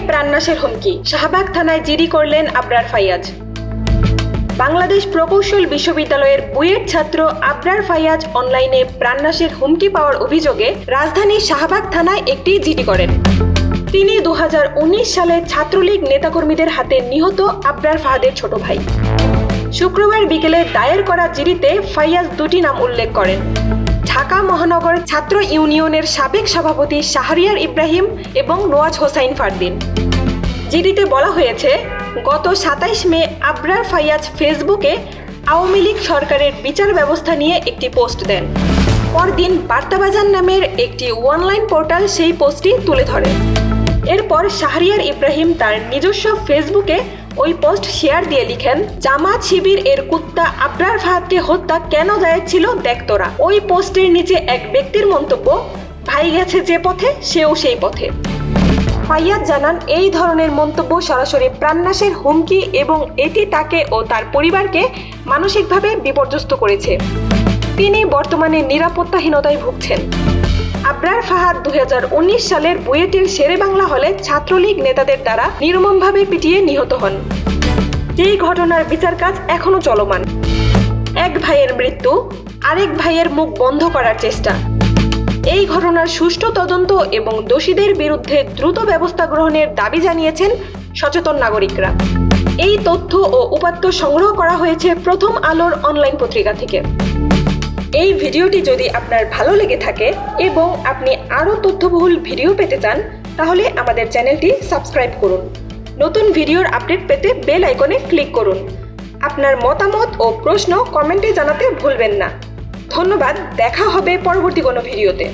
প্রাণনাশের হুমকি। শাহবাগ থানায় জিডি করলেন আবরার ফাইয়াজ। বাংলাদেশ প্রকৌশল বিশ্ববিদ্যালয়ের বুয়েট ছাত্র আবরার ফাইয়াজ অনলাইনে প্রাণনাশের হুমকি পাওয়ার অভিযোগে রাজধানীর শাহবাগ থানায় একটি জিডি করেন। তিনি দু হাজার উনিশ সালে ছাত্রলীগ নেতাকর্মীদের হাতে নিহত আবরার ফাহাদের ছোট ভাই। শুক্রবার বিকেলে দায়ের করা জিডিতে ফাইয়াজ দুটি নাম উল্লেখ করেন। ঢাকা মহানগর ছাত্র ইউনিয়নের সাবেক সভাপতি শাহরিয়ার ইব্রাহিম এবং নোয়াজ হোসাইন ফারদিন। জিডিতে বলা হয়েছে, গত সাতাইশ মে আবরার ফাইয়াজ ফেসবুকে আওয়ামী লীগ সরকারের বিচার ব্যবস্থা নিয়ে একটি পোস্ট দেন। পরদিন বার্তাবাজার নামের একটি অনলাইন পোর্টাল সেই পোস্টটি তুলে ধরে। এরপর শাহরিয়ার ইব্রাহিম তার নিজস্ব ফেসবুকে ওই পোস্ট শেয়ার দিয়ে লিখেন জামাত শিবির এর কুত্তা আবরার ফাহাদকে হত্যা কেন দায়ের ছিল দেখ তোরা। ওই পোস্টের নিচে এক ব্যক্তির মন্তব্য, ভাই গেছে যে পথে, সেও সেই পথে। ফাইয়াদ জানান, এই ধরনের মন্তব্য সরাসরি প্রাণনাশের হুমকি এবং এটি তাকে ও তার পরিবারকে মানসিকভাবে বিপর্যস্ত করেছে। তিনি বর্তমানে নিরাপত্তাহীনতায় ভুগছেন। আবরার ফাহাদ দুই সালের বুয়েটের শেরে বাংলা হলে ছাত্রলীগ নেতাদের দ্বারা নির্মমভাবে পিটিয়ে নিহত হন। এই ঘটনার বিচার কাজ এখনও চলমান। এক ভাইয়ের মৃত্যু, আরেক ভাইয়ের মুখ বন্ধ করার চেষ্টা। এই ঘটনার সুষ্ঠু তদন্ত এবং দোষীদের বিরুদ্ধে দ্রুত ব্যবস্থা গ্রহণের দাবি জানিয়েছেন সচেতন নাগরিকরা। এই তথ্য ও উপাত্ত সংগ্রহ করা হয়েছে প্রথম আলোর অনলাইন পত্রিকা থেকে। এই ভিডিওটি যদি আপনার ভালো লেগে থাকে এবং আপনি আরও তথ্যবহুল ভিডিও পেতে চান, তাহলে আমাদের চ্যানেলটি সাবস্ক্রাইব করুন। নতুন ভিডিওর আপডেট পেতে বেল আইকনে ক্লিক করুন। আপনার মতামত ও প্রশ্ন কমেন্টে জানাতে ভুলবেন না। ধন্যবাদ, দেখা হবে পরবর্তী কোনো ভিডিওতে।